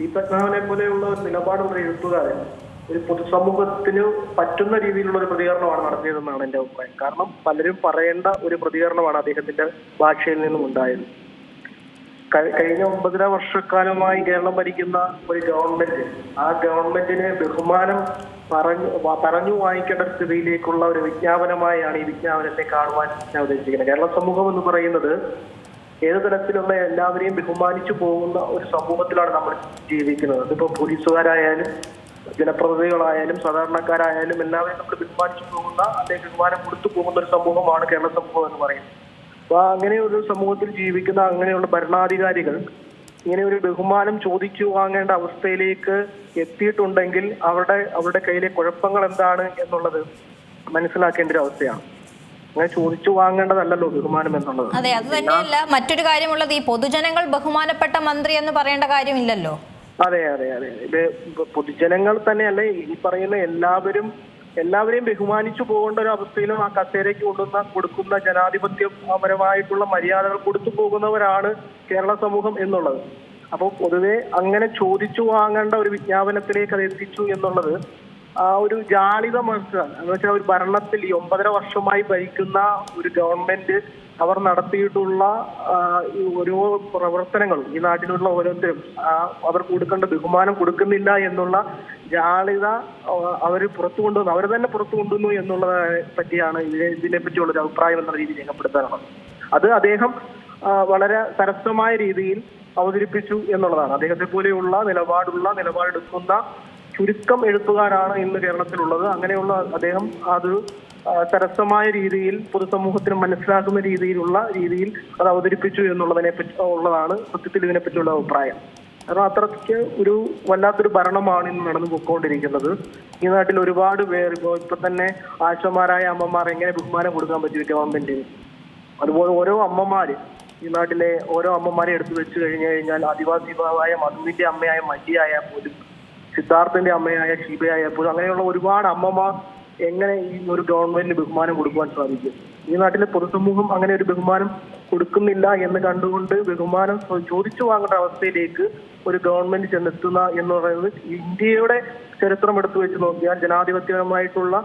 T പത്മനാഭനെ പോലെയുള്ള ഒരു നിലപാടുള്ള എഴുത്തുകാരൻ ഒരു പൊതുസമൂഹത്തിന് പറ്റുന്ന രീതിയിലുള്ള ഒരു പ്രതികരണമാണ് നടത്തിയതെന്നാണ് എന്റെ അഭിപ്രായം. കാരണം പലരും പറയേണ്ട ഒരു പ്രതികരണമാണ് അദ്ദേഹത്തിന്റെ ഭാഷയിൽ നിന്നും ഉണ്ടായത്. കഴിഞ്ഞ ഒമ്പതര വർഷക്കാലമായി കേരളം ഭരിക്കുന്ന ഒരു ഗവൺമെന്റ് ആ ഗവൺമെന്റിന് ബഹുമാനം പറഞ്ഞു പറഞ്ഞു വാങ്ങിക്കേണ്ട സ്ഥിതിയിലേക്കുള്ള ഒരു വിജ്ഞാപനമായാണ് ഈ വിജ്ഞാപനത്തെ കാണുവാൻ ഞാൻ ഉദ്ദേശിക്കുന്നത്. കേരള സമൂഹം എന്ന് പറയുന്നത് ഏത് തരത്തിലുള്ള എല്ലാവരെയും ബഹുമാനിച്ചു പോകുന്ന ഒരു സമൂഹത്തിലാണ് നമ്മൾ ജീവിക്കുന്നത്. അതിപ്പോ പോലീസുകാരായാലും ജനപ്രതിനിധികളായാലും സാധാരണക്കാരായാലും എല്ലാവരും നമ്മൾ ബഹുമാനിച്ചു പോകുന്ന അല്ലെങ്കിൽ ബഹുമാനം കൊടുത്തു പോകുന്ന ഒരു സമൂഹമാണ് കേരള സമൂഹം എന്ന് പറയുന്നത്. അപ്പൊ അങ്ങനെയൊരു സമൂഹത്തിൽ ജീവിക്കുന്ന അങ്ങനെയുള്ള ഭരണാധികാരികൾ ഇങ്ങനെ ഒരു ബഹുമാനം ചോദിച്ചു വാങ്ങേണ്ട അവസ്ഥയിലേക്ക് എത്തിയിട്ടുണ്ടെങ്കിൽ അവരുടെ അവരുടെ കയ്യിലെ കുഴപ്പങ്ങൾ എന്താണ് എന്നുള്ളത് മനസ്സിലാക്കേണ്ട ഒരു അവസ്ഥയാണ്. അങ്ങനെ ചോദിച്ചു വാങ്ങേണ്ടതല്ലല്ലോ ബഹുമാനം എന്നുള്ളത്. അതെ അത് തന്നെയല്ല മറ്റൊരു കാര്യമുള്ളത് ഈ പൊതുജനങ്ങൾ ബഹുമാനപ്പെട്ട മന്ത്രി എന്ന് പറയേണ്ട കാര്യമില്ലല്ലോ. അതെ അതെ അതെ. ഇത് പൊതുജനങ്ങൾ തന്നെയല്ല ഈ പറയുന്ന എല്ലാവരും എല്ലാവരെയും ബഹുമാനിച്ചു പോകേണ്ട ഒരു അവസ്ഥയിലും ആ കസേരയ്ക്ക് കൊണ്ടുവന്ന കൊടുക്കുന്ന ജനാധിപത്യപരമായിട്ടുള്ള മര്യാദകൾ കൊടുത്തു പോകുന്നവരാണ് കേരള സമൂഹം എന്നുള്ളത്. അപ്പോൾ പൊതുവെ അങ്ങനെ ചോദിച്ചു വാങ്ങേണ്ട ഒരു വിജ്ഞാപനത്തിലേക്ക് അത് എത്തിച്ചു എന്നുള്ളത് ഒരു ജാളിത മനസ്സിലാണ് എന്ന് വെച്ചാൽ ഒരു ഭരണത്തിൽ ഈ ഒമ്പതര വർഷമായി ഭരിക്കുന്ന ഒരു ഗവൺമെന്റ് അവർ നടത്തിയിട്ടുള്ള ഓരോ പ്രവർത്തനങ്ങളും ഈ നാട്ടിലുള്ള ഓരോരുത്തരും അവർ കൊടുക്കേണ്ട ബഹുമാനം കൊടുക്കുന്നില്ല എന്നുള്ള ജാളിത അവർ പുറത്തു കൊണ്ടുവന്നു അവർ തന്നെ പുറത്തു കൊണ്ടുവന്നു എന്നുള്ളതിനെ പറ്റിയാണ് ഇതിനെ ഇതിനെ പറ്റിയുള്ള ഒരു അഭിപ്രായം എന്ന രീതിയിൽ രേഖപ്പെടുത്താനുള്ളത്. അത് അദ്ദേഹം വളരെ സരസമായ രീതിയിൽ അവതരിപ്പിച്ചു എന്നുള്ളതാണ്. അദ്ദേഹത്തെ പോലെയുള്ള നിലപാടുള്ള നിലപാടെടുക്കുന്ന ചുരുക്കം എഴുത്തുകാരാണ് ഇന്ന് കേരളത്തിലുള്ളത്. അങ്ങനെയുള്ള അദ്ദേഹം അത് സരസമായ രീതിയിൽ പൊതുസമൂഹത്തിന് മനസ്സിലാക്കുന്ന രീതിയിലുള്ള രീതിയിൽ അത് അവതരിപ്പിച്ചു എന്നുള്ളതിനെ പറ്റി ഉള്ളതാണ് സത്യത്തിൽ ഇതിനെ പറ്റിയുള്ള അഭിപ്രായം. കാരണം അത്രയ്ക്ക് ഒരു വല്ലാത്തൊരു ഭരണമാണ് ഇന്ന് നടന്നു പോയിക്കൊണ്ടിരിക്കുന്നത് ഈ നാട്ടിൽ ഒരുപാട് പേർ ഇപ്പോൾ ഇപ്പൊ തന്നെ ആശമാരായ അമ്മമാർ എങ്ങനെ ബഹുമാനം കൊടുക്കാൻ പറ്റും ഗവൺമെന്റിന്? അതുപോലെ ഓരോ അമ്മമാര് ഈ നാട്ടിലെ ഓരോ അമ്മമാരെ എടുത്തു വെച്ച് കഴിഞ്ഞു കഴിഞ്ഞാൽ ആദിവാസി ഭാവായ മധുവിന്റെ അമ്മയായ മല്ലിയായ പോലും സിദ്ധാർത്ഥന്റെ അമ്മയായ ഷീബയായ അങ്ങനെയുള്ള ഒരുപാട് അമ്മമാർ എങ്ങനെ ഈ ഒരു ഗവൺമെന്റിന് ബഹുമാനം കൊടുക്കുവാൻ സാധിക്കും? ഈ നാട്ടിലെ പൊതുസമൂഹം അങ്ങനെ ഒരു ബഹുമാനം കൊടുക്കുന്നില്ല എന്ന് കണ്ടുകൊണ്ട് ബഹുമാനം ചോദിച്ചു വാങ്ങേണ്ട അവസ്ഥയിലേക്ക് ഒരു ഗവൺമെന്റ് ചെന്നെത്തുന്ന എന്ന് പറയുന്നത് ഇന്ത്യയുടെ ചരിത്രം എടുത്തു വെച്ച് നോക്കിയാൽ ജനാധിപത്യപരമായിട്ടുള്ള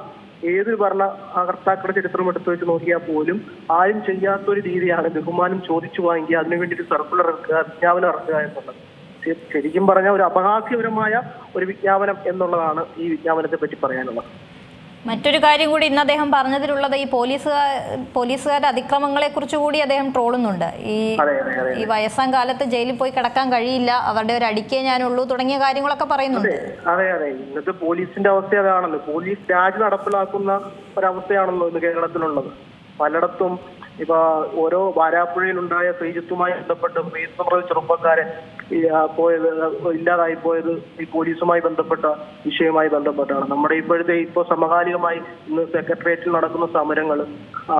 ഏത് ഭരണ കർത്താക്കളുടെ ചരിത്രം എടുത്തു വെച്ച് നോക്കിയാൽ പോലും ആരും ചെയ്യാത്ത ഒരു രീതിയാണ് ബഹുമാനം ചോദിച്ചു വാങ്ങി അതിനുവേണ്ടി ഒരു സർക്കുലർ ഇറക്കുക വിജ്ഞാപനം ഇറക്കുക എന്നുള്ളത്. ശരിക്കും പറഞ്ഞ ഒരു അപഹാസ്യപരമായ ഒരു വിജ്ഞാപനം എന്നുള്ളതാണ് ഈ വിജ്ഞാപനത്തെ പറ്റി പറയാനുള്ളത്. മറ്റൊരു കാര്യം കൂടി ഇന്ന് അദ്ദേഹം പറഞ്ഞതിലുള്ളത് ഈ പോലീസുകാർ പോലീസുകാരുടെ അതിക്രമങ്ങളെ കുറിച്ച് കൂടി അദ്ദേഹം ട്രോളുന്നുണ്ട്. ഈ ഈ വയസ്സാം കാലത്ത് ജയിലിൽ പോയി കിടക്കാൻ കഴിയില്ല അവരുടെ ഒരു അടിക്കേ ഞാനുള്ളൂ തുടങ്ങിയ കാര്യങ്ങളൊക്കെ പറയുന്നുണ്ട്. അതെ അതെ ഇന്നത്തെ പോലീസിന്റെ അവസ്ഥ അതാണല്ലോ. പോലീസ് രാജ് നടപ്പിലാക്കുന്ന ഒരവസ്ഥയാണല്ലോ ഇന്ന് കേരളത്തിലുള്ളത്. പലയിടത്തും ഇപ്പൊ ഓരോ വാരാപ്പുഴയിലുണ്ടായ ശ്രീജിത്തുമായി ബന്ധപ്പെട്ട് പ്രീതമൃത ചെറുപ്പക്കാരൻ പോയത് ഇല്ലാതായി പോയത് ഈ പോലീസുമായി ബന്ധപ്പെട്ട വിഷയവുമായി ബന്ധപ്പെട്ടാണ്. നമ്മുടെ ഇപ്പോഴത്തെ ഇപ്പോ സമകാലികമായി ഇന്ന് സെക്രട്ടേറിയറ്റിൽ നടക്കുന്ന സമരങ്ങൾ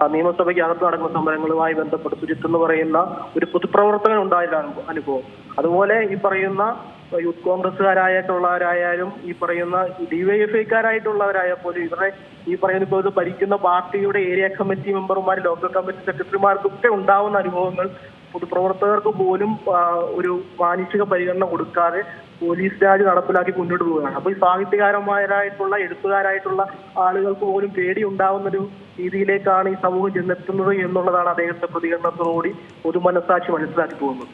നിയമസഭയ്ക്ക് അകത്ത് നടക്കുന്ന സമരങ്ങളുമായി ബന്ധപ്പെട്ട് സുജിത്ത് എന്ന് പറയുന്ന ഒരു പൊതുപ്രവർത്തകൻ ഉണ്ടായ അനുഭവം- അനുഭവം. അതുപോലെ ഈ പറയുന്ന യൂത്ത് കോൺഗ്രസ്സുകാരായിട്ടുള്ളവരായാലും ഈ പറയുന്ന ഡിവൈഎഫ്ഐക്കാരായിട്ടുള്ളവരായ പോലും ഇവരുടെ ഈ പറയുന്ന ഇപ്പോൾ ഇത് ഭരിക്കുന്ന പാർട്ടിയുടെ ഏരിയ കമ്മിറ്റി മെമ്പർമാർ ലോക്കൽ കമ്മിറ്റി സെക്രട്ടറിമാർക്കൊക്കെ ഉണ്ടാവുന്ന അനുഭവങ്ങൾ പൊതുപ്രവർത്തകർക്ക് പോലും ഒരു മാനുഷിക പരിഗണന കൊടുക്കാതെ പോലീസ് രാജ് നടപ്പിലാക്കി മുന്നോട്ട് പോവുകയാണ്. അപ്പൊ ഈ സാഹിത്യകാരന്മാരായിട്ടുള്ള എഴുത്തുകാരായിട്ടുള്ള ആളുകൾക്ക് പോലും പേടി ഉണ്ടാവുന്ന ഒരു രീതിയിലേക്കാണ് ഈ സമൂഹം ചെന്നെത്തുന്നത് എന്നുള്ളതാണ് അദ്ദേഹത്തെ പ്രതികരണത്തോടുകൂടി പൊതുമനസാക്ഷി മനസ്സിലാക്കി പോകുന്നത്.